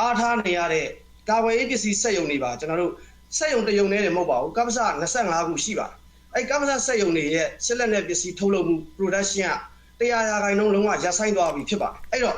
အားထားနေရတဲ့ကာဝယ်ရေးပစ္စည်းစက်ရုံတွေပါကျွန်တော်တို့စက်ရုံတစ်ရုံနဲ့မဟုတ်ပါဘူးကပ္ပစ25ခုရှိပါတယ်အဲ့ကပ္ပစစက်ရုံတွေရဲ့စစ်လက်နဲ့ပစ္စည်းထုတ်လုပ်မှု production ကတရားရာခိုင်နှုန်းလုံးဝရပ်ဆိုင်းသွားပြီဖြစ်ပါတယ်အဲ့တော့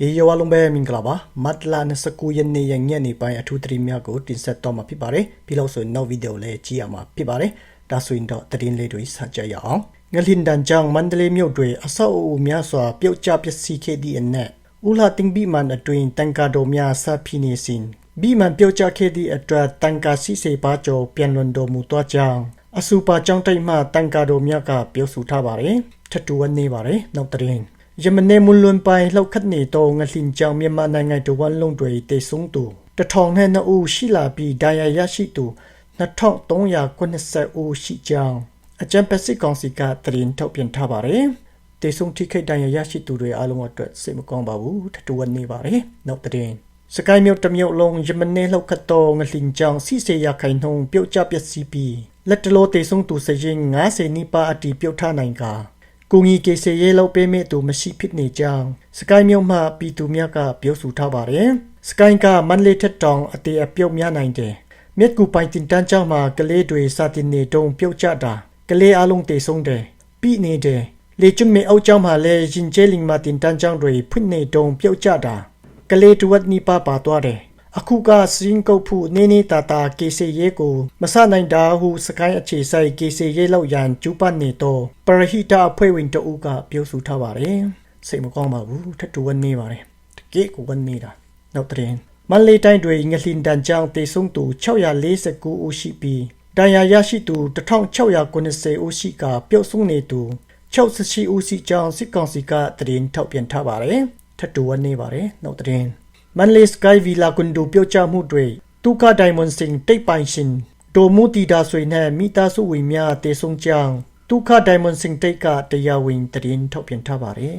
ရေရောအလုံးပဲမင်္ဂလာပါမတ်လာ29ရက်နေ့ရက်ညနေပိုင်းအထူးသတိများကိုတင်ဆက်တော့မှာဖြစ်ပါတယ်ပြီးလို့ဆိုရင်နောက်ဗီဒီယိုလည်းကြည့်ရမှာဖြစ်ပါတယ်ဒါဆိုရင်တော့သတင်းလေးတွေစကြရအောင် ငလင်ဒန်ကြောင့်မန္တလေးမြို့တွင်အဆောက်အဦများစွာပြုတ်ကျပျက်စီးခဲ့သည့်အနက်ဦးလာတင်ဘီမန်အတွင်တန်ကာတော်များဆဖိနေစဉ်ဘီမန်ပြုတ်ကျခဲ့သည့်အတွက်တန်ကာစီစေပါကျော်ပြန်လွန်တော်မူသောကြောင့်အစူပါကြောင့်တိတ်မှတန်ကာတော်များကပြုတ်ဆူထားပါတယ်ထပ်တူဝနေပါတယ်နောက်သတင်းယမနေမွန်လွန်ပိုင်လောက်ခတ်နေတော့ငလင်ကြောင့်မြန်မာနိုင်ငံတဝန်လုံးတွေတေဆုံးသူတထောင်နဲ့နှစ်ဦးရှိလာပြီးဒဏ်ရာရရှိသူ2390ဦးရှိကြောင်း အကြံပစစ်ကောင်စီကသတင်းထုတ်ပြန်ထားပါတယ်တေဆုံးထိခိုက်ဒဏ်ရာရရှိသူတွေအားလုံးအတွက်စိတ်မကောင်းပါဘူးထတူဝနေပါတယ်နောက်သတင်းစကိုင်းမြို့တစ်မြို့လုံးယမနေလောက်ခတ်တော့ငလင်ကြောင့်စီစေရခိုင်နှုံပြုတ်ကျပျက်စီးပြီးလက်တလို့တေဆုံးသူစရင်90နီးပါးအတီးပြုတ်ထနိုင်ကာကူငီကေဆေရဲလောက်ပေးမဲ့သူမရှိဖြစ်နေကြောင်းစကိုင်းမြို့မှပြည်သူများကပြောဆိုထားပါတယ်စကိုင်းကမန်လေးထက်တောင်အတေအပြုတ်များနိုင်တယ်မြက်ကူပိုင်တင်တန်းကျောင်းမှာကလေးတွေစာတင်နေတုံပြုတ်ကျတာ ကလေးအလုံးတေဆုံးတယ်ပြီးနေတယ်လေကျွတ်မေအောက်ကျောင်းမှာလည်းရင်ကျဲလင်မှာတင်တန်းကျောင်းတွေဖွင့်နေတုံပြုတ်ကျတာကလေးတဝက်နီးပါးပါသွားတယ်အခုကစရင်ကုတ်ဖူနေနေတာတာကေစီရဲကိုမဆနိုင်တာဟုစကိုင်းအခြေဆိုင်ကေစီရဲလောက်ရန်ကျူးပတ်နေတော့ပရဟိတအဖွဲ့ဝင်တအုပ်ကပြောဆိုထားပါတယ်စိတ်မကောင်းပါဘူးထပ်တူဝနေပါတယ်တကယ့်ကိုဝနေတာနောက်တဲ့မန်လေးတိုင်းတွေငလင်တန်ကြောင်တေဆုံးသူ649ဦးရှိပြီး ဒဏ်ရာရရှိသူ1690ဦးရှိကပျောက်ဆုံးနေသူ68ဦးရှိကြောင်းစစ်ကောင်စီကသတင်းထုတ်ပြန်ထားပါတယ်ထပ်တူဝနေပါတယ်နောက်တဲ့မန်လေးစကိုင်းဗီလာကွန်ဒိုပြောက်ချမှုတွေတူကာဒိုင်မွန်စင်တိတ်ပိုင်ရှင်ဒိုမူတီဒါဆွေနဲ့မိသားစုဝင်များတေဆုံးကြောင်းတူခဒိုင်မွန်စင်တိတ်ကတရားဝင်သတင်းထုတ်ပြန်ထားပါတယ်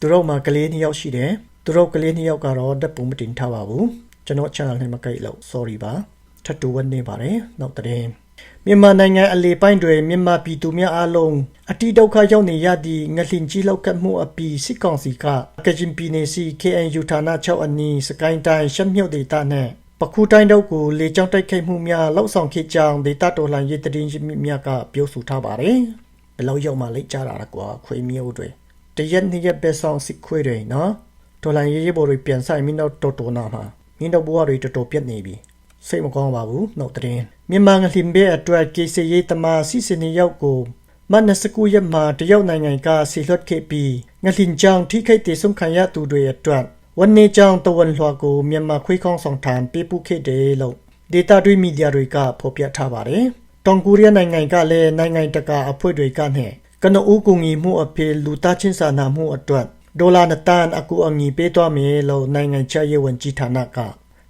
သူတို့မှာကလေးနှစ်ယောက်ရှိတယ်သူတို့ကလေးနှစ်ယောက်ကတော့ဓာတ်ပုံမတင်ထားပါဘူးကျွန်တော် channel နဲ့မကိတ်လို့ sorry ပါ ထပ်တူဝနေပါတယ်နောက်တဲ့မြန်မာနိုင်ငံအလေပိုင်းတွေမြန်မာပြည်သူများအားလုံးအတိဒုက္ခရောက်နေရသည့်ငလင်ကြီးလောက်ကမှုအပီစစ်ကောင်စီကကချင်ပြည်နယ်စီ KNU ဌာန6အနီးစကိုင်းတိုင်းရှမ်းမြုပ်ဒေသနဲ့ပခုတိုင်းတို့ကိုလေကြောင်းတိုက်ခိုက်မှုများလောက်ဆောင်ခဲ့ကြောင်းဒေသတော်လှန်ရေးတရင်ရင်းမြစ်များကပြောဆိုထားပါတယ်ဘယ်လောက်ရောက်မှလိတ်ကြတာလဲကွာခွေမျိုးတွေတရက်နှစ်ရက်ပဲဆောင်စစ်ခွေတွေနော်တော်လှန်ရေးဘော်တွေပြန်ဆိုင်မင်းတို့တော်တော်နာမှာမင်းတို့ဘဝတွေတော်တော်ပြတ်နေပြီ စိတ်မကောင်းပါဘူးနှုတ်တဲ့မြန်မာငလင်ဘဲအတွက်ကေစီရေးတမစီစနေရောက်ကိုမနစကူရက်မှာတရုတ်နိုင်ငံကဆီလွတ်ခဲ့ပြီးငလင်ကြောင်ထိခိုက်တဲ့ဆုံးခံရသူတွေအတွက်ဝန်နေကြောင်တဝန်လွှာကိုမြန်မာခွေးကောင်းဆောင်ထံပေးပို့ခဲ့တယ်လို့ဒေတာတွေမီဒီယာတွေကဖော်ပြထားပါတယ်။တောင်ကိုရီးယားနိုင်ငံကလည်းနိုင်ငံတကာအဖွဲ့တွေကနဲ့ကနဦးကူညီမှုအဖြစ်လူသားချင်းစာနာမှုအတွက်ဒေါ်လာ2တန်အကူအညီပေးသွားမယ်လို့နိုင်ငံခြားရေးဝန်ကြီးဌာနက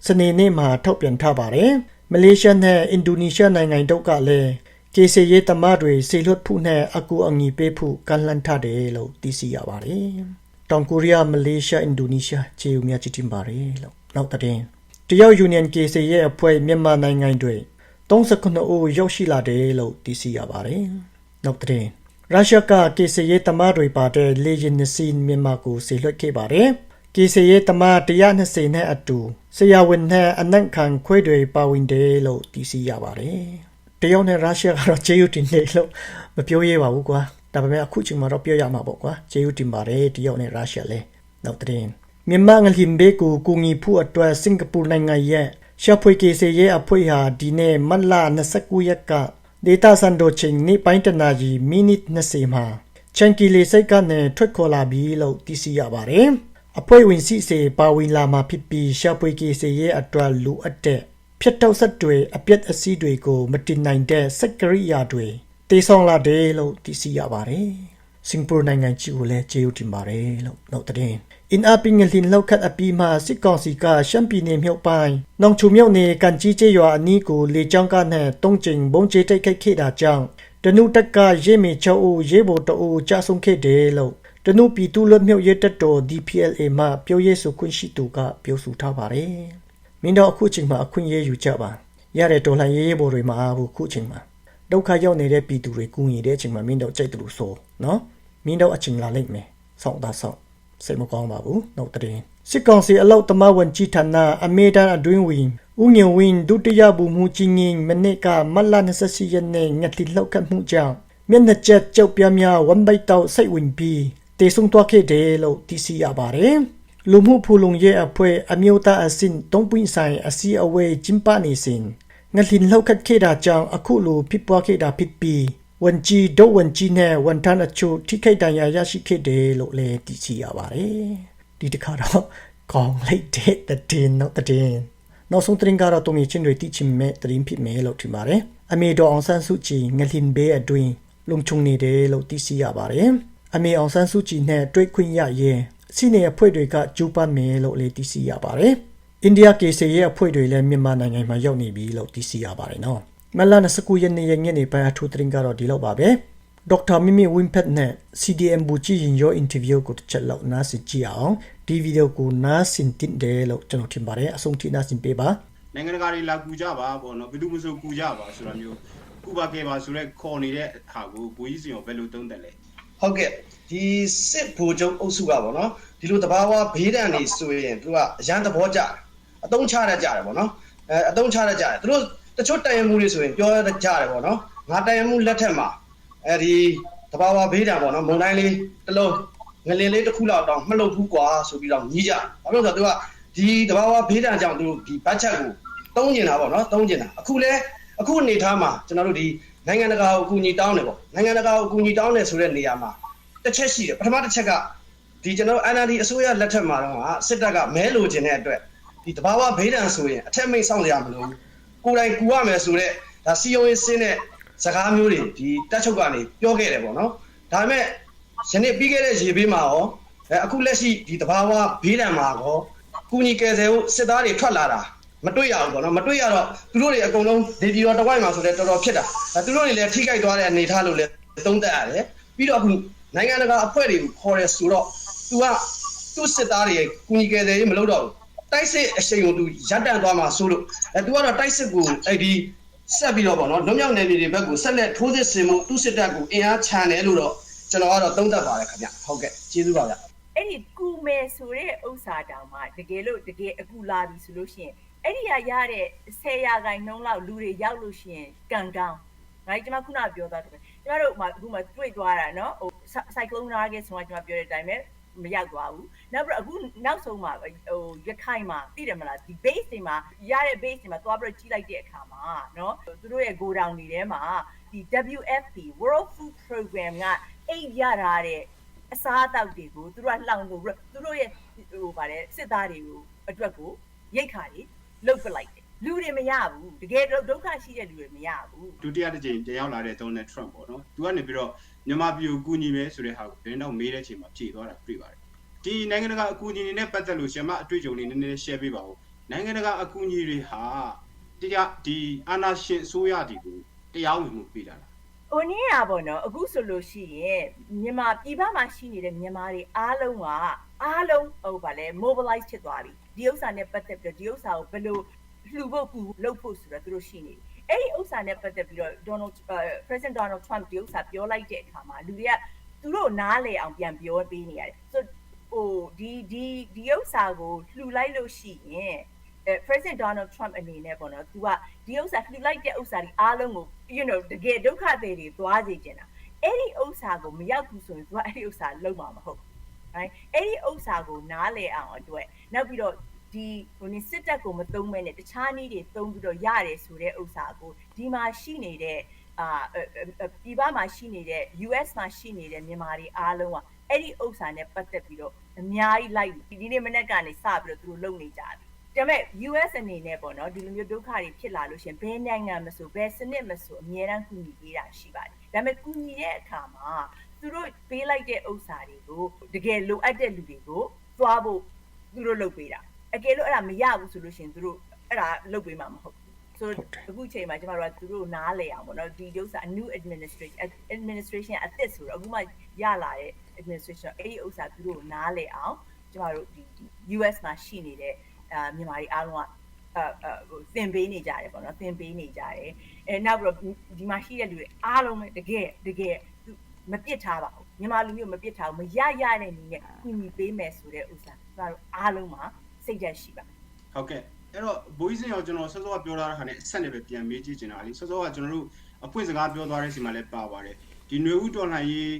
စနေနေ့မှာထုတ်ပြန်ထားပါတယ်။မလေးရှားနဲ့အင်ဒိုနီးရှားနိုင်ငံတို့ကလည်းကေစီရေးတမတွေစေလွတ်ဖို့နဲ့အကူအညီပေးဖို့ကန့်လန့်ထားတယ်လို့သိရှိရပါတယ်။တောင်ကိုရီးယားမလေးရှားအင်ဒိုနီးရှားခြေဦးများချစ်တင်ပါတယ်လို့နောက်တဲ့တရုတ်ယူနီယံကေစီရဲ့အဖွဲ့မြန်မာနိုင်ငံတွေ39ဦးရောက်ရှိလာတယ်လို့သိရှိရပါတယ်။နောက်တဲ့ရုရှားကကေစီရေးတမတွေပါတဲ့လေယာဉ်နှစ်စီးမြန်မာကိုစေလွှတ်ခဲ့ပါတယ်။ ကေစီရေးတမ120နဲ့အတူဆရာဝန်နဲ့အနက်ခံခွေးတွေပါဝင်တယ်လို့သိရှိရပါတယ်။တရုတ်နဲ့ရုရှားကတော့ဂျေယူတင်နေလို့မပြောရပါဘူးကွာ။ဒါပေမဲ့အခုချိန်မှာတော့ပြောရမှာပေါ့ကွာ။ဂျေယူတင်ပါတယ်တရုတ်နဲ့ရုရှားလည်းနောက်တဲ့မြန်မာငလင်ဘေကိုကူညီဖို့အတွက်စင်ကာပူနိုင်ငံရဲ့ရှာဖွေကေစီရဲ့အဖွဲ့ဟာဒီနေ့မတ်လ29ရက်ကဒေတာစန်ဒိုချင်းနေပိုင်းတနာကြီးမိနစ်20မှာချန်ကီလီစိတ်ကနေထွက်ခေါ်လာပြီလို့သိရှိရပါတယ်။ အဖွဲ့ဝင်စီစေပါဝင်လာမှာဖြစ်ပြီးရှာပွေကေစီရဲ့အတွက်လူအပ်တဲ့ဖြတ်တောက်ဆက်တွေအပြက်အစီးတွေကိုမတင်နိုင်တဲ့စက်ကရိယာတွေတေဆောင်လာတယ်လို့သိရှိရပါတယ်။စင်ကာပူနိုင်ငံကြီးကိုလည်းကျေးဇူးတင်ပါတယ်လို့နောက်တဲ့အင်အားပင်ငလင်လောက်ခတ်အပီမှာစစ်ကောင်စီကရှမ်းပြည်နယ်မြောက်ပိုင်းနောင်ချုံမြောက်နယ်ကန်ကြီးကျေးရွာအနီးကိုလေကြောင်းကနဲ့တုံးကျင်ဘုံကျဲတိုက်ခိုက်ခဲ့တာကြောင့်တနုတက်ကရေမေချောအိုရေဘိုတိုကြာဆုံးခဲ့တယ်လို့ တနုပြည်သူ့လွတ်မြောက်ရေးတပ်တော် DPLA မှပြောရေးဆိုခွင့်ရှိသူကပြောဆိုထားပါတယ်။မင်းတို့အခုချိန်မှာအခွင့်အရေးယူကြပါရတဲ့တော်လှန်ရေးရေးဘော်တွေမှာအခုခုချိန်မှာဒုက္ခရောက်နေတဲ့ပြည်သူတွေကူညီတဲ့အချိန်မှာမင်းတို့ကြိုက်တယ်လို့ဆိုနော်မင်းတို့အချိန်လာလိမ့်မယ်ဆောင်းသားဆောင်းစိတ်မကောင်းပါဘူးနောက်တဲ့စစ်ကောင်စီအလောက်တမဝန်ကြီးဌာနအမေဒန်အတွင်းဝင်ဦးငင်ဝင်းဒုတိယဗိုလ်မှူးကြီးငင်းမနေ့ကမတ်လ28ရက်နေ့ငတိလောက်ကမှုကြောင့်မျက်နှာကျက်ကြောက်ပြားများဝန်ပိုက်တောက်စိတ်ဝင်ပြီး တေဆုံတော့ခဲ့တယ်လို့သိရှိရပါတယ်လူမှုဖူလုံရဲ့အဖွဲ့အမျိုးသားအဆင့်တုံးပွင့်ဆိုင်အစီအဝေးကျင်းပနေစဉ်ငလင်လောက်ခတ်ခဲ့တာကြောင့်အခုလိုဖြစ်ပွားခဲ့တာဖြစ်ပြီးဝန်ကြီးဒုဝန်ကြီးနဲ့ဝန်ထမ်းအချို့ထိခိုက်ဒဏ်ရာရရှိခဲ့တယ်လို့လည်းသိရှိရပါတယ်ဒီတစ်ခါတော့ကောင်းလိုက်တဲ့တဲ့နောက်တဲ့နောက်ဆုံးတင်ကတော့တုံမြချင်းတွေတိချင်မဲ့တရင်ဖြစ်မယ်လို့ထင်ပါတယ်အမေတော်အောင်ဆန်းစုကြည်ငလင်ဘေးအတွင်းလုံခြုံနေတယ်လို့သိရှိရပါတယ် အမေအောင်ဆန်းစုကြည်နဲ့တွေ့ခွင့်ရရင်စီနေအဖွဲ့တွေကကျူးပမယ်လို့လည်းသိရှိရပါတယ်အိန္ဒိယကေစီရဲ့အဖွဲ့တွေလည်းမြန်မာနိုင်ငံမှာရောက်နေပြီလို့သိရှိရပါတယ်နော်မလ29ရက်နေ့ရက်ညနေပိုင်းအထူးသတင်းကတော့ဒီလောက်ပါပဲဒေါက်တာမီမီဝင်းဖက်နဲ့ CDM ဘူချီရင်ရောအင်တာဗျူးကိုတစ်ချက်လောက်နားဆင်ကြည့်အောင်ဒီဗီဒီယိုကိုနားဆင်တင်တယ်လို့ကျွန်တော်ထင်ပါတယ်အဆုံးထိနားဆင်ပေးပါနိုင်ငံတကာတွေလာကူကြပါပေါ့နော်ဘယ်သူမှမဆိုကူကြပါဆိုတာမျိုးကူပါခဲ့ပါဆိုတော့ခေါ်နေတဲ့ဟာကိုဘိုးကြီးစင်ကိုဘယ်လိုသုံးတယ်လဲ ဟုတ်ကဲ့ဒီစစ်ဘူကျုံအုပ်စုကပေါ့နော်ဒီလိုတဘာဝဘေးဒဏ်တွေဆိုရင်သူကအရန်သဘောကျတယ်အတုံးချရကြတယ်ပေါ့နော်အဲအတုံးချရကြတယ်သူတို့တချို့တိုင်ရမှုတွေဆိုရင်ပြောရကြတယ်ပေါ့နော်ငါတိုင်ရမှုလက်ထက်မှာအဲဒီတဘာဝဘေးဒဏ်ပေါ့နော်မုံတိုင်းလေးတစ်လုံးငလင်လေးတစ်ခုလောက်တောင်မလှုပ်ဘူးကွာဆိုပြီးတော့ညီးကြဘာလို့လဲဆိုတော့သူကဒီတဘာဝဘေးဒဏ်ကြောင့်သူတို့ဒီဘတ်ဂျက်ကိုတုံးကျင်တာပေါ့နော်တုံးကျင်တာအခုလဲအခုအနေထားမှာကျွန်တော်တို့ဒီ နိုင်ငံတကာကိုအကူအညီတောင်းတယ်ပေါ့နိုင်ငံတကာကိုအကူအညီတောင်းတယ်ဆိုတဲ့နေရာမှာတစ်ချက်ရှိတယ်ပထမတစ်ချက်ကဒီကျွန်တော် NLD အစိုးရလက်ထက်မှာတော့စစ်တပ်ကမဲလိုချင်တဲ့အတွက်ဒီတဘာဝဘေးဒဏ်ဆိုရင်အထက်မိတ်ဆောင်ကြရမလို့ကိုယ်တိုင်ကူရမယ်ဆိုတော့ဒါစီယုံရေးစင်းတဲ့စကားမျိုးတွေဒီတက်ချုပ်ကနေပြောခဲ့တယ်ပေါ့နော်ဒါပေမဲ့ယနေ့ပြီးခဲ့တဲ့ရေပေးမှာရောအဲအခုလက်ရှိဒီတဘာဝဘေးဒဏ်မှာရောကုညီကယ်ဆယ်ဖို့စစ်သားတွေထွက်လာတာ မတွေ့ရဘူးပေါ့နော်မတွေ့ရတော့သူတို့တွေအကုန်လုံးဒေပြည်တော်တဝိုက်မှာဆိုတော့တော်တော်ဖြစ်တာအဲသူတို့တွေလည်းထိခိုက်သွားတဲ့အနေထားလို့လည်းသုံးသပ်ရတယ်ပြီးတော့အခုနိုင်ငံတကာအဖွဲ့တွေကိုခေါ်ရဲဆိုတော့ तू ကသူ့စစ်သားတွေကုညီကယ်ဆယ်ရေးမလုပ်တော့ဘူးတိုက်စစ်အရှိန်ကို तू ရပ်တန့်သွားမှာဆိုလို့အဲ तू ကတော့တိုက်စစ်ကိုအဲ့ဒီဆက်ပြီးတော့ပေါ့နော်လွတ်မြောက်နယ်မြေတွေဘက်ကိုဆက်လက်ထိုးစစ်ဆင်မှုသူ့စစ်တပ်ကိုအင်အားချန်တယ်လို့တော့ကျွန်တော်ကတော့သုံးသပ်ပါတယ်ခင်ဗျဟုတ်ကဲ့ကျေးဇူးပါဗျ အဲ့ဒီကူမယ်ဆိုတဲ့ဥစ္စာတောင်မှတကယ်လို့တကယ်အခုလာပြီဆိုလို့ရှိရင် အဲ့ဒီကရတဲ့10ရာခိုင်နှုန်းလောက်လူတွေရောက်လို့ရှိရင်ကန်ကောင်းငါကျမခုနပြောသားတယ်ကျမတို့အခုမှတွေ့သွားတာနော်ဟို cyclone target ဆိုတာကျမပြောတဲ့အတိုင်းပဲမရောက်သွားဘူးနောက်ပြီးအခုနောက်ဆုံးမှာဟိုရခိုင်မှာသိတယ်မလားဒီ base တွေမှာရတဲ့ base တွေမှာသွားပြီးကြီးလိုက်တဲ့အခါမှာနော်သူတို့ရဲ့ go down တွေထဲမှာဒီ WFP World Food Program ကအိတ်ရထားတဲ့အစားအသောက်တွေကိုသူတို့ကလှောင်လို့သူတို့ရဲ့ဟိုဗါတယ်စစ်သားတွေကိုအတွက်ကိုရိတ်ခါတွေ လုတ်ပလိုက်တယ်လူတွေမရဘူးတကယ်ဒုက္ခရှိတဲ့လူတွေမရဘူးဒုတိယတစ်ကြိမ်ပြန်ရောက်လာတဲ့ Donald Trump ပေါ့နော်သူကနေပြီးတော့မြန်မာပြည်ကိုကူညီမယ်ဆိုတဲ့ဟာကိုဘယ်တော့မေးတဲ့အချိန်မှာဖြေသွားတာတွေ့ပါတယ်ဒီနိုင်ငံတကာအကူအညီတွေနဲ့ပတ်သက်လို့ရှင်မအတွေ့အကြုံလေးနည်းနည်း share ပေးပါဦးနိုင်ငံတကာအကူအညီတွေဟာတရားဒီအာနာရှင်အစိုးရတီကိုတရားဝင်မှုပေးတာလားဟိုနည်းရပါတော့အခုဆိုလို့ရှိရင်မြန်မာပြည်ပမှာရှိနေတဲ့မြန်မာတွေအားလုံးကအားလုံးဟိုဗါလဲ mobilize ဖြစ်သွားပြီ ဒီဥစ္စာနဲ့ပတ်သက်ပြီးတော့ဒီဥစ္စာကိုဘယ်လိုလှူဖို့ကူလုပ်ဖို့ဆိုတော့သူတို့ရှိနေတယ်အဲ့ဒီဥစ္စာနဲ့ပတ်သက်ပြီးတော့ Donald President Donald Trump ဒီဥစ္စာပြောလိုက်တဲ့အခါမှာလူတွေကသူတို့နားလေအောင်ပြန်ပြောပေးနေရတယ်ဆိုဟိုဒီဒီဒီဥစ္စာကိုလှူလိုက်လို့ရှိရင်အဲ President Donald Trump အနေနဲ့ပေါ့နော် तू ကဒီဥစ္စာလှူလိုက်တဲ့ဥစ္စာဒီအားလုံးကို you know တကယ်ဒုက္ခတွေတွေသွားစေချင်တာအဲ့ဒီဥစ္စာကိုမရောက်ဘူးဆိုရင် तू ကအဲ့ဒီဥစ္စာလုံးမှာမဟုတ်ဘူးဟိုင်းအဲ့ဒီဥစ္စာကိုနားလေအောင်အတွက်နောက်ပြီးတော့ ဒီဟိုနေစစ်တပ်ကိုမသုံးမဲနဲ့တခြားနည်းတွေသုံးပြီးတော့ရတယ်ဆိုတဲ့ဥစ္စာကိုဒီမှာရှိနေတဲ့အာပြည်ပမှာရှိနေတဲ့ US မှာရှိနေတဲ့မြန်မာတွေအားလုံးကအဲ့ဒီဥစ္စာနဲ့ပတ်သက်ပြီးတော့အများကြီးလိုက်ဒီနေ့မနေ့ကနေစပြီးတော့သူတို့လုပ်နေကြတယ်ဒါပေမဲ့ US အနေနဲ့ပေါ့နော်ဒီလိုမျိုးဒုက္ခတွေဖြစ်လာလို့ရှင်ဘယ်နိုင်ငံမဆိုဘယ်စနစ်မဆိုအများအားကူညီပေးတာရှိပါတယ်ဒါပေမဲ့ကူညီတဲ့အခါမှာသူတို့ပေးလိုက်တဲ့ဥစ္စာတွေကိုတကယ်လိုအပ်တဲ့လူတွေကိုသွားဖို့သူတို့လုပ်ပေးတာ အကယ်လို့အဲ့ဒါမရဘူးဆိုလို့ရှင်သူတို့အဲ့ဒါလုပ်ပေးမှာမဟုတ်ဘူးဆိုတော့အခုချိန်မှာကျမတို့ကသူတို့နားလဲအောင်ပေါ့နော်ဒီဒုက္ခ new administration administration အသစ်ဆိုတော့အခုမှရလာတဲ့ administration အဲ့ဒီဥစ္စာသူတို့နားလဲအောင်ကျမတို့ဒီ US မှာရှိနေတဲ့အာမြန်မာတွေအားလုံးကအာဟိုသင်ပေးနေကြတယ်ပေါ့နော်သင်ပေးနေကြတယ်အဲနောက်ပြီးတော့ဒီမှာရှိတဲ့လူတွေအားလုံးပဲတကယ်တကယ်မပစ်ထားပါဘူးမြန်မာလူမျိုးမပစ်ထားဘူးမရရတဲ့နည်းနဲ့ကူညီပေးမယ်ဆိုတဲ့ဥစ္စာကျမတို့အားလုံးမှာ စိတ်ဓာတ်ရှိပါ ဟုတ်ကဲ့အဲ့တော့ဘိုးကြီးစင်ရောကျွန်တော်စောစောကပြောထားတာခါနဲ့အဆက်နဲ့ပဲပြန်မေးကြည့်ချင်တာလေစောစောကကျွန်တော်တို့အပွင့်စကားပြောသွားတဲ့စီမှာလည်းပါပါတယ်ဒီຫນွေဦးတော်လှန်ရေး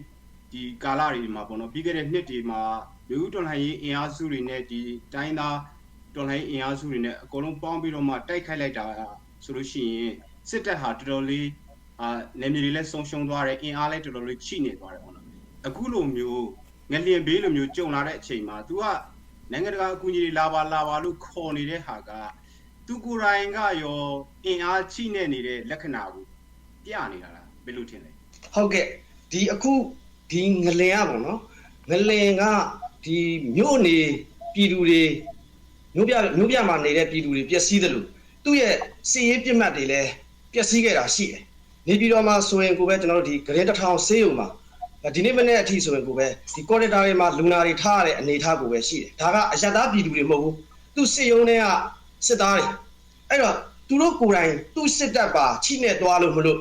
ဒီကာလတွေမှာပေါ့နော်ပြီးခဲ့တဲ့နှစ်တွေမှာຫນွေဦးတော်လှန်ရေးအင်အားစုတွေနဲ့ဒီတိုင်းသားတော်လှန်ရေးအင်အားစုတွေနဲ့အကုန်လုံးပေါင်းပြီးတော့မှတိုက်ခိုက်လိုက်တာဆိုလို့ရှိရင်စစ်တပ်ဟာတော်တော်လေးအာနယ်မြေတွေလည်းဆုံးရှုံးသွားတယ်အင်အားလည်းတော်တော်လေးချိနေသွားတယ်ပေါ့နော်အခုလိုမျိုးငလျင်ဘေးလိုမျိုးကြုံလာတဲ့အချိန်မှာ तू က နိုင်ငံတကာအကူအညီတွေလာပါလာပါလို့ခေါ်နေတဲ့ဟာကသူကိုယ်တိုင်ကရောအင်အားချိနေနေတဲ့လက္ခဏာကိုပြနေတာလားဘယ်လိုထင်လဲဟုတ်ကဲ့ဒီအခုဒီငလင်ကပေါ့နော်ငလင်ကဒီမြို့နေပြည်သူတွေမြို့ပြမြို့ပြမှာနေတဲ့ပြည်သူတွေပျက်စီးတယ်လို့သူ့ရဲ့စီရေးပြစ်မှတ်တွေလည်းပျက်စီးခဲ့တာရှိတယ်နေပြည်တော်မှာဆိုရင်ကိုပဲကျွန်တော်တို့ဒီဂရင်တစ်ထောင်ဆေးရုံမှာ ဒီနေ့မနေ့အထိဆိုရင်ကိုပဲဒီကော်ရီဒါတွေမှာလူနာတွေထားရတဲ့အနေအထားကိုပဲရှိတယ်ဒါကအယက်သားပြည်သူတွေမဟုတ်ဘူးသူစစ်ရုံးတွေကစစ်သားတွေအဲ့တော့သူတို့ကိုယ်တိုင်သူ့စစ်တပ်ပါချိနဲ့သွားလို့မလို့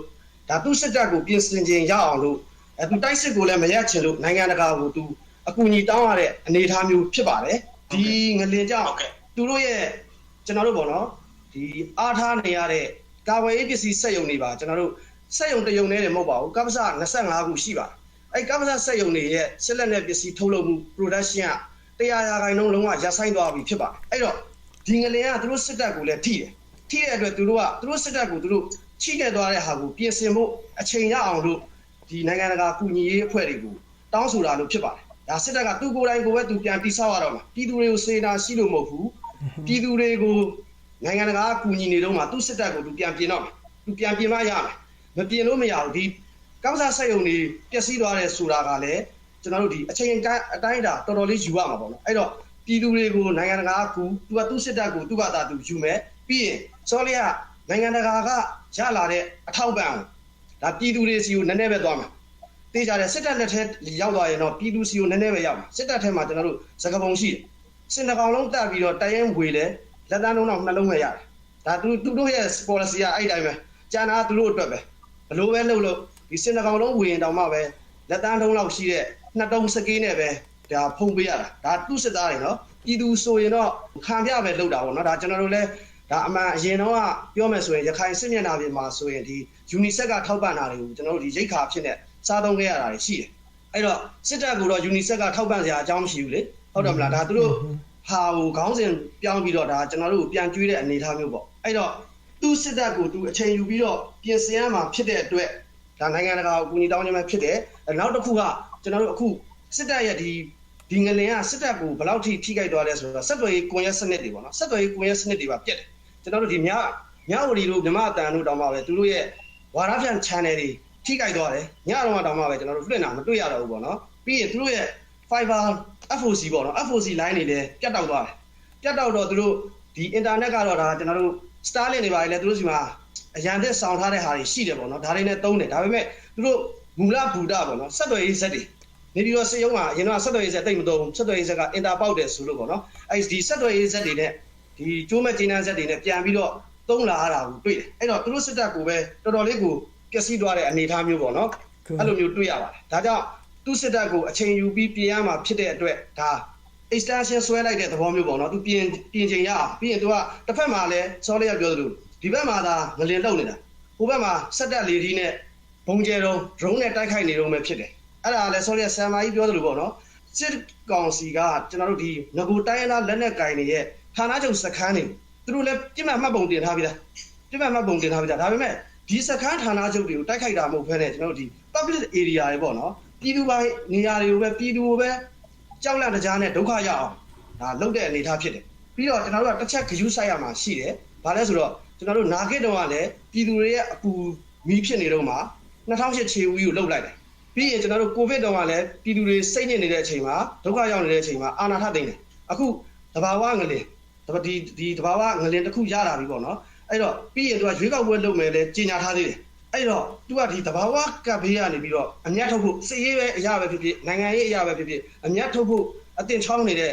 ဒါသူစစ်တပ်ကိုပြင်ဆင်ခြင်းရအောင်လို့အဲသူတိုက်စစ်ကိုလည်းမရချင်လို့နိုင်ငံတကာကိုသူအကူအညီတောင်းရတဲ့အနေအထားမျိုးဖြစ်ပါတယ်ဒီငလင်ကြောင့်သူတို့ရဲ့ကျွန်တော်တို့ပေါ့နော်ဒီအားထားနေရတဲ့ကာဝေးရေးပစ္စည်းစက်ယုံတွေပါကျွန်တော်တို့စက်ယုံတစ်ယုံနဲ့တယ်မဟုတ်ပါဘူးကပ္ပစ25ခုရှိပါတယ် အဲကပ္ပစစက်ယုံတွေရဲ့ဆက်လက်နဲ့ပစ္စည်းထုတ်လုပ်မှု production ကတရားရာခိုင်နှုန်းလုံးဝရပ်ဆိုင်းသွားပြီဖြစ်ပါတယ်အဲ့တော့ဒီငလင်ကသူတို့စစ်တပ်ကိုလည်းထိတယ်ထိတဲ့အတွက်သူတို့ကသူတို့စစ်တပ်ကိုသူတို့ချိခဲ့သွားတဲ့ဟာကိုပြင်ဆင်ဖို့အချိန်ရအောင်လို့ဒီနိုင်ငံတကာကုညီရေးအဖွဲ့တွေကိုတောင်းဆိုတာလို့ဖြစ်ပါတယ်။ဒါစစ်တပ်ကသူ့ကိုယ်တိုင်ကိုပဲသူပြန်တိဆောက်ရတော့မှာပြည်သူတွေကိုစေနာရှိလို့မဟုတ်ဘူး။ပြည်သူတွေကိုနိုင်ငံတကာကုညီနေတော့မှသူ့စစ်တပ်ကိုသူပြန်ပြင်တော့မှာ။သူပြန်ပြင်မှရမယ်။မပြင်လို့မရဘူးဒီ ကောက်စားဆက်ယုံတွေပျက်စီးသွားတဲ့ဆိုတာကလည်းကျွန်တော်တို့ဒီအချိန်အတိုင်းအတာတော်တော်လေးယူရမှာပေါ့နော်။အဲ့တော့ပြည်သူတွေကိုနိုင်ငံတကာကကူသူကသူ့စစ်တပ်ကိုသူ့ဘာသာသူယူမယ်ပြီးရင်စောလီယာနိုင်ငံတကာကရလာတဲ့အထောက်ပံ့ဒါပြည်သူတွေစီကိုနည်းနည်းပဲသွားမှာတေးကြတဲ့စစ်တပ်လက်ထဲရောက်သွားရင်တော့ပြည်သူစီကိုနည်းနည်းပဲရောက်မှာစစ်တပ်ထဲမှာကျွန်တော်တို့စကပုံရှိတယ်စစ်တကောင်လုံးတက်ပြီးတော့တရင်ဝေလဲလက်တန်းလုံးတော့နှလုံးပဲရတယ်ဒါသူသူတို့ရဲ့ policy ကအဲ့တိုင်းပဲကျန်တာသူတို့အတွက်ပဲဘလို့ပဲလုပ်လို့ ဒီစစ်တကောင်လုံးဝေရင်တောင်မှပဲလက်တန်းလုံးလောက်ရှိတဲ့နှစ်တုံးစကေးနဲ့ပဲဒါဖုံပေးရတာဒါသူ့စစ်သားတွေနော်ပြည်သူဆိုရင်တော့ခံပြပဲလုပ်တာပေါ့နော်ဒါကျွန်တော်တို့လည်းဒါအမှန်အရင်တော့ကပြောမယ်ဆိုရင်ရခိုင်စစ်မျက်နှာပြင်မှာဆိုရင်ဒီ UNICEF ကထောက်ပံ့တာတွေကိုကျွန်တော်တို့ဒီရိတ်ခါဖြစ်နေစားသုံးခဲ့ရတာတွေရှိတယ်။အဲ့တော့စစ်တပ်ကတော့ UNICEF ကထောက်ပံ့စရာအကြောင်းမရှိဘူးလေ။ဟုတ်တယ်မလားဒါသူတို့ဟာကိုခေါင်းစဉ်ပြောင်းပြီးတော့ဒါကျွန်တော်တို့ပြန်ကျွေးတဲ့အနေအထားမျိုးပေါ့။အဲ့တော့သူစစ်တပ်ကိုသူအချိန်ယူပြီးတော့ပြင်ဆင်ရမှာဖြစ်တဲ့အတွက် ဒါနိုင်ငံတကာကိုကူညီတောင်းခြင်းပဲဖြစ်တယ်။နောက်တစ်ခုကကျွန်တော်တို့အခုစစ်တပ်ရဲ့ဒီဒီငလင်ကစစ်တပ်ကိုဘယ်လောက်ထိထိခိုက်သွားလဲဆိုတော့ဆက်သွယ်ရေးကွန်ရက်စနစ်တွေပေါ့နော်ဆက်သွယ်ရေးကွန်ရက်စနစ်တွေပါပြက်တယ်ကျွန်တော်တို့ဒီမြမြဝတီတို့မြမအတန်တို့တောင်မှပဲသူတို့ရဲ့ဝါရပြန် channel တွေထိခိုက်သွားတယ်ညတော့မှတောင်မှပဲကျွန်တော်တို့လွှင့်တာမတွေ့ရတော့ဘူးပေါ့နော်ပြီးရင်သူတို့ရဲ့ Fiber FOC ပေါ့နော် FOC line တွေလည်းပြတ်တောက်သွားတယ်ပြတ်တောက်တော့သူတို့ဒီ internet ကတော့ဒါကျွန်တော်တို့ Starlink တွေပါလေသူတို့စီမှာ အရန်သက်ဆောင်ထားတဲ့ဟာတွေရှိတယ်ပေါ့နော်ဒါတွေနဲ့သုံးတယ်ဒါပေမဲ့သူတို့မူလဘူတာပေါ့နော်ဆက်သွယ်ရေးဇက်တွေနေပြီးတော့စေယုံကအရင်တော့ဆက်သွယ်ရေးဇက်တိတ်မသုံးဆက်သွယ်ရေးဇက်က inter ပေါက်တယ်ဆိုလို့ပေါ့နော်အဲဒီဒီဆက်သွယ်ရေးဇက်တွေနဲ့ဒီကျိုးမဲ့ကျင်းနှန်းဇက်တွေနဲ့ပြန်ပြီးတော့သုံးလာရတာကိုတွေ့တယ်အဲ့တော့သူတို့စစ်တပ်ကိုပဲတော်တော်လေးကိုပျက်စီးသွားတဲ့အနေအထားမျိုးပေါ့နော်အဲ့လိုမျိုးတွေ့ရပါတယ်ဒါကြောင့်သူစစ်တပ်ကိုအချိန်ယူပြီးပြင်ရမှာဖြစ်တဲ့အတွက်ဒါ extension ဆွဲလိုက်တဲ့သဘောမျိုးပေါ့နော်သူပြင်ပြင်ချိန်ရအောင်ပြီးရင်သူကတစ်ဖက်မှာလည်းစောလေးရပြောသလို ဒီဘက်မှာသာငလင်လောက်နေတာဟိုဘက်မှာစက်တက်လေဒီနဲ့ဘုံကျဲတော့ drone နဲ့တိုက်ခိုက်နေတော့မှဖြစ်တယ်အဲ့ဒါလည်းစောလေးဆမ်မာကြီးပြောသလိုပေါ့နော်စစ်ကောင်စီကကျွန်တော်တို့ဒီငကူတိုင်းရင်းသားလက်နက်ကင်တွေရဲ့ဌာနချုပ်စခန်းတွေသူတို့လည်းပြစ်မှတ်မှတ်ပုံတင်ထားပြီးသားပြစ်မှတ်မှတ်ပုံတင်ထားပြီးသားဒါပေမဲ့ဒီစခန်းဌာနချုပ်တွေကိုတိုက်ခိုက်တာမဟုတ်ဘဲနဲ့ကျွန်တော်တို့ဒီ public area တွေပေါ့နော်ပြည်သူပိုင်းနေရာတွေကိုပဲပြည်သူကိုပဲကြောက်လန့်တကြားနဲ့ဒုက္ခရအောင်ဒါလုပ်တဲ့အနေအထားဖြစ်တယ်ပြီးတော့ကျွန်တော်တို့ကတစ်ချက်ဂရုစိုက်ရမှာရှိတယ်ဘာလဲဆိုတော့ ကျွန်တော်တို့နာဂစ်တုံးကလည်းပြည်သူတွေရဲ့အပူမီးဖြစ်နေတော့မှ2008ခြေဦးကြီးကိုလှုပ်လိုက်တယ်ပြီးရင်ကျွန်တော်တို့ကိုဗစ်တုံးကလည်းပြည်သူတွေစိတ်ညစ်နေတဲ့အချိန်မှာဒုက္ခရောက်နေတဲ့အချိန်မှာအာဏာထသိမ်းတယ်အခုတဘာဝငလင်ဒီဒီတဘာဝငလင်တစ်ခုရလာပြီပေါ့နော်အဲ့တော့ပြီးရင်သူကရွေးကောက်ပွဲလုပ်မယ်လဲကြီးညာထားသေးတယ်အဲ့တော့သူကဒီတဘာဝကပ်ဘေးကနေပြီးတော့အမျက်ထုတ်ဖို့စစ်ရေးပဲအရာပဲဖြစ်ဖြစ်နိုင်ငံရေးအရာပဲဖြစ်ဖြစ်အမျက်ထုတ်ဖို့အတင်ချောင်းနေတဲ့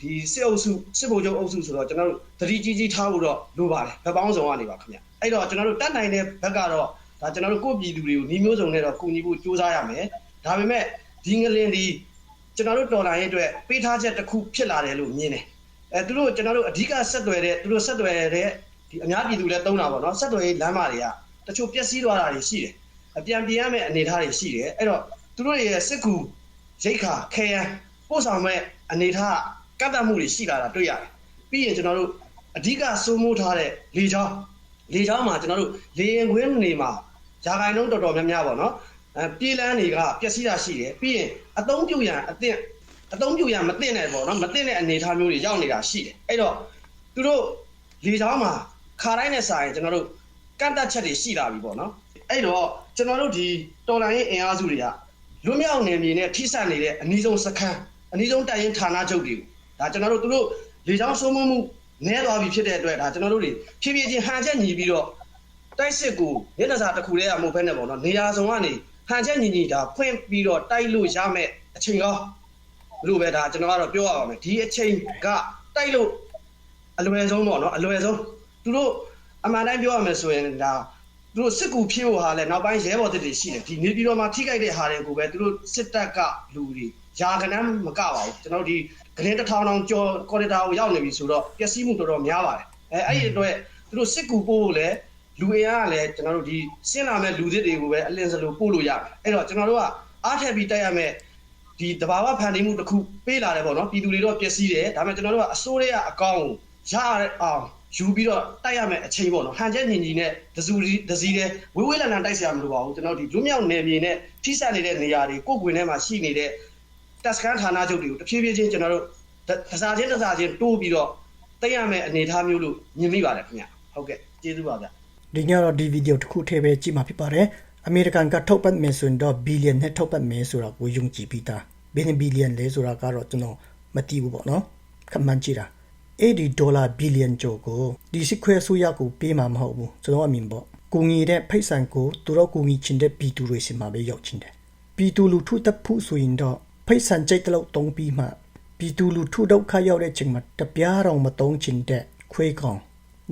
ဒီစစ်အုပ်စုစစ်ဗိုလ်ချုပ်အုပ်စုဆိုတော့ကျွန်တော်တို့တတိကြီးကြီးထားဖို့တော့လိုပါတယ်ဘက်ပေါင်းစုံကနေပါခင်ဗျအဲ့တော့ကျွန်တော်တို့တတ်နိုင်တဲ့ဘက်ကတော့ဒါကျွန်တော်တို့ကိုပြည်သူတွေကိုညီမျိုးစုံနဲ့တော့ကူညီဖို့စူးစမ်းရမယ်ဒါပေမဲ့ဒီငလင်ဒီကျွန်တော်တို့တော်လာရဲ့အတွက်ပေးထားချက်တစ်ခုဖြစ်လာတယ်လို့မြင်တယ်အဲသူတို့ကျွန်တော်တို့အဓိကဆက်သွယ်တဲ့သူတို့ဆက်သွယ်တဲ့ဒီအများပြည်သူလည်းသုံးတာပေါ့နော်ဆက်သွယ်ရေးလမ်းမတွေကတချို့ပျက်စီးသွားတာတွေရှိတယ်အပြန်ပြရမယ့်အနေအထားတွေရှိတယ်အဲ့တော့သူတို့ရဲ့စစ်ကူရိတ်ခါခဲယမ်းပို့ဆောင်မဲ့အနေအထား ကန့်သတ်မှုတွေရှိလာတာတွေ့ရတယ်ပြီးရင်ကျွန်တော်တို့အဓိကစိုးမိုးထားတဲ့လေချောင်းလေချောင်းမှာကျွန်တော်တို့လေရင်ခွင်းနေမှာဂျာဂိုင်လုံးတော်တော်များများပေါ့နော်အဲပြေးလန်းတွေကပျက်စီးတာရှိတယ်ပြီးရင်အသုံးပြုရန်အသင့်အသုံးပြုရန်မသင့်တဲ့ပေါ့နော်မသင့်တဲ့အနေအထားမျိုးတွေရောက်နေတာရှိတယ်အဲ့တော့သူတို့လေချောင်းမှာခါတိုင်းနဲ့စာရင်ကျွန်တော်တို့ကန့်တက်ချက်တွေရှိလာပြီပေါ့နော်အဲ့တော့ကျွန်တော်တို့ဒီတော်လိုင်းရဲ့အင်အားစုတွေကလွတ်မြောက်နေမြေနဲ့ထိစပ်နေတဲ့အနည်းဆုံးစခန်းအနည်းဆုံးတိုင်ရင်ဌာနချုပ်တွေကို ဒါကျွန်တော်တို့သူတို့လေချောင်းစိုးမိုးမှုနဲသွားပြီဖြစ်တဲ့အတွက်ဒါကျွန်တော်တို့တွေဖြည်းဖြည်းချင်းဟန်ချက်ညီပြီးတော့တိုက်စစ်ကိုမျက်နှာစာတစ်ခုတည်းကမဟုတ်ဘဲနဲ့ပေါ့နော်နေရာစုံကနေဟန်ချက်ညီညီဒါဖွင့်ပြီးတော့တိုက်လို့ရမယ်အချိန်ကောလို့ပဲဒါကျွန်တော်ကတော့ပြောရပါမယ်ဒီအချိန်ကတိုက်လို့အလွယ်ဆုံးပေါ့နော်အလွယ်ဆုံးသူတို့အမှန်တိုင်းပြောရမယ်ဆိုရင်ဒါသူတို့စစ်ကူဖြည့်ဖို့ဟာလဲနောက်ပိုင်းရဲဘော်တစ်တွေရှိတယ်ဒီနေပြည်တော်မှာထိခိုက်တဲ့ဟာတွေကိုပဲသူတို့စစ်တပ်ကလူတွေယာကနန်းမကပါဘူးကျွန်တော်တို့ဒီ ဂရင်းတစ်ထောင်တောင်ကျော်ကော်ရီတာကိုရောက်နေပြီဆိုတော့ပျက်စီးမှုတော်တော်များပါတယ်အဲအဲ့ဒီအတွက်သူတို့စစ်ကူပို့ဖို့လဲလူအင်အားကလည်းကျွန်တော်တို့ဒီရှင်းလာမဲ့လူသစ်တွေကိုပဲအလင်းစလို့ပို့လို့ရတယ်အဲ့တော့ကျွန်တော်တို့ကအားထက်ပြီးတိုက်ရမယ်ဒီတဘာဝဖန်တီးမှုတစ်ခုပေးလာတယ်ပေါ့နော်ပြည်သူတွေတော့ပျက်စီးတယ်ဒါပေမဲ့ကျွန်တော်တို့ကအစိုးရအကောင့်ကိုရရအောင်ယူပြီးတော့တိုက်ရမယ်အချိန်ပေါ့နော်ဟန်ချက်ညီညီနဲ့ဒဇူဒဇီတဲ့ဝေးဝေးလန်လန်တိုက်ဆရာမလိုပါဘူးကျွန်တော်ဒီလူမြောက်နယ်မြေနဲ့ထိစပ်နေတဲ့နေရာတွေကိုယ်ကွင်ထဲမှာရှိနေတဲ့ တက်စကန်ဌာနချုပ်တွေကိုတဖြည်းဖြည်းချင်းကျွန်တော်တို့တစားချင်းတစားချင်းတိုးပြီးတော့တိုက်ရမယ်အနေအထားမျိုးလို့မြင်မိပါတယ်ခင်ဗျဟုတ်ကဲ့ကျေးဇူးပါဗျဒီညတော့ဒီဗီဒီယိုတစ်ခုထည့်ပဲကြည့်မှာဖြစ်ပါတယ်အမေရိကန်ကထုတ်ပတ်မယ်ဆိုရင်တော့ဘီလီယံနဲ့ထုတ်ပတ်မယ်ဆိုတာကိုယုံကြည်ပြီးသားဘယ်နှဘီလီယံလဲဆိုတာကတော့ကျွန်တော်မသိဘူးပေါ့နော်ခက်မှန်းကြည့်တာအဲ့ဒီဒေါ်လာဘီလီယံကျော်ကိုဒီစစ်ခွဲဆိုရကိုပေးမှာမဟုတ်ဘူးကျွန်တော်အမြင်ပေါ့ကိုငီတဲ့ဖိတ်ဆန်ကိုသူတို့ကိုငီချင်တဲ့ပြည်သူတွေစီမှာပဲရောက်ချင်တယ်ပြည်သူလူထုတပ်ဖို့ဆိုရင်တော့ ဖိတ်ဆန်ကြိတ်တလို့တုံးပြီးမှပြည်သူလူထုဒုက္ခရောက်တဲ့ချိန်မှာတပြားတော့မတုံးချင်တဲ့ခွေးကောင်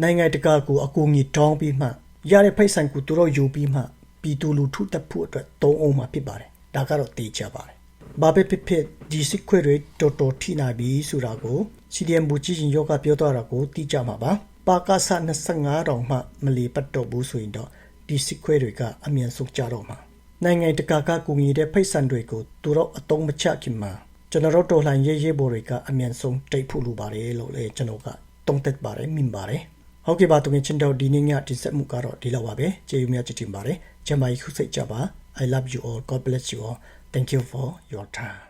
နိုင်ငံတကာကိုအကူအညီတောင်းပြီးမှရတဲ့ဖိတ်ဆိုင်ကိုသူတို့ယူပြီးမှပြည်သူလူထုတပ်ဖို့အတွက်တုံးအောင်မှာဖြစ်ပါတယ်ဒါကတော့တေချာပါတယ်ဘာပဲဖြစ်ဖြစ်ဒီစစ်ခွေတွေတော်တော်ထိနာပြီဆိုတာကို CDM ဘူကြီးရင်ယောဂပြောသွားတာကိုသိကြမှာပါပါကဆ25တောင်မှမလီပတ်တော့ဘူးဆိုရင်တော့ဒီစစ်ခွေတွေကအမြန်ဆုံးကြတော့မှာ နိုင်ငံတကာကကူညီတဲ့ဖိတ်ဆန်တွေကိုသူတို့အတုံးမချခင်မှာကျွန်တော်တို့တော်လှန်ရေးရေးဘော်တွေကအမြန်ဆုံးတိတ်ဖို့လိုပါတယ်လို့လည်းကျွန်တော်ကတုံးသက်ပါတယ်မြင်ပါတယ်ဟုတ်ကဲ့ပါသူငယ်ချင်းတို့ဒီနေ့ညတင်ဆက်မှုကတော့ဒီလောက်ပါပဲကျေးဇူးများချစ်တင်ပါတယ်ကျမကြီးခုစိတ်ကြပါ I love you all God bless you all thank you for your time